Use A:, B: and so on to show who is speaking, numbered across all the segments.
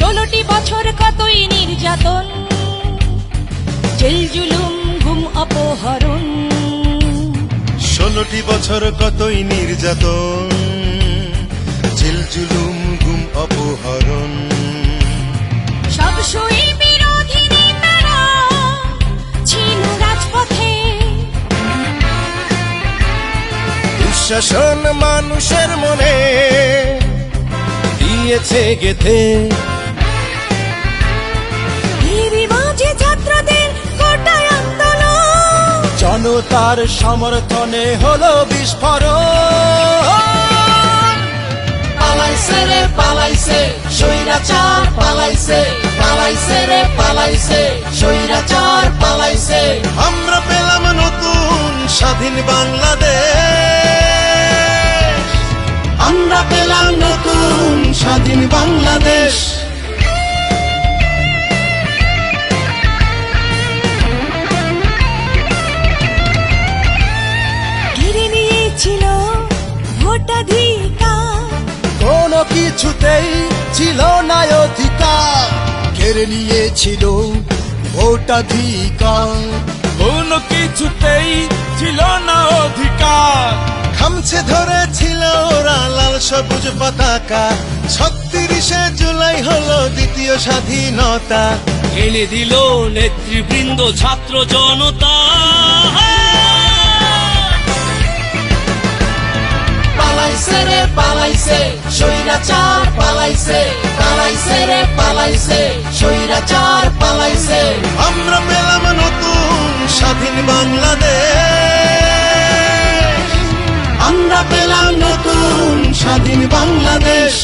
A: ষোলোটি বছর কতই নির্যাতন? জেলজুলুম গুম অপহরণ।
B: ষোলোটি বছর কতই নির্যাতন? জেলজুলুম গুম অপহরণ।
A: সব ছিল
B: মানুষের মনে দিয়েছে গেথে। জনতার সমর্থনে হলো বিস্ফোরণ।
C: পালাইছে রে পালাইছে সৈরাচার পালাইছে পালাইছে রে পালাইছে সৈরাচার পালাইছে।
B: আমরা পেলাম নতুন স্বাধীন বাংলাদেশ।
C: আমরা পেলাম নতুন স্বাধীন বাংলাদেশ।
B: কিছুতেই ছিল না অধিকার। কেড়ে নিয়েছিল ভোটাধিকার।
D: কোনো কিছুতেই ছিল না অধিকার।
B: খামছে ধরেছিল ওরা লাল সবুজ পতাকা। ছত্রিশে জুলাই হলো দ্বিতীয় স্বাধীনতা।
D: এনে দিল নেতৃবৃন্দ ছাত্র জনতা।
C: পালাইছে রে পালাইছে। সৈরাচার পালাইছে পালাইছে রে পালাইছে। সৈরাচার পালাইছে।
B: আমরা পেলাম নতুন স্বাধীন বাংলাদেশ।
C: আমরা পেলাম নতুন স্বাধীন বাংলাদেশ।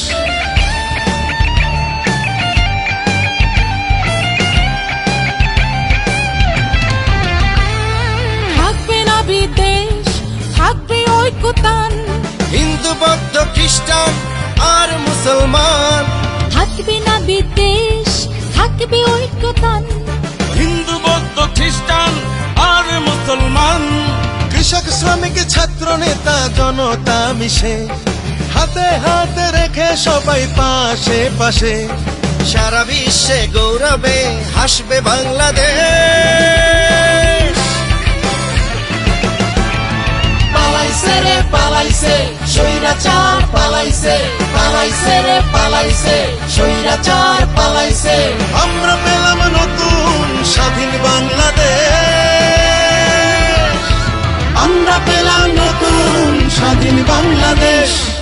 B: মুসলমান
A: থাকবে না বিদেশ থাকবে ঐক্যতান।
D: হিন্দু বৌদ্ধ খ্রিস্টান আর মুসলমান।
B: কৃষক শ্রমিক ছাত্র নেতা জনতা মিশে। হাতে হাতে রেখে সবাই পাশে পাশে। সারা বিশ্বে গৌরবে হাসবে বাংলাদেশ।
C: পালাইছে রে পালাইছে। চার পালাইছে পালাইছে রে পালাইছে স্বৈরাচার পালাইছে।
B: আমরা পেলাম নতুন স্বাধীন বাংলাদেশ। আমরা পেলাম নতুন স্বাধীন বাংলাদেশ।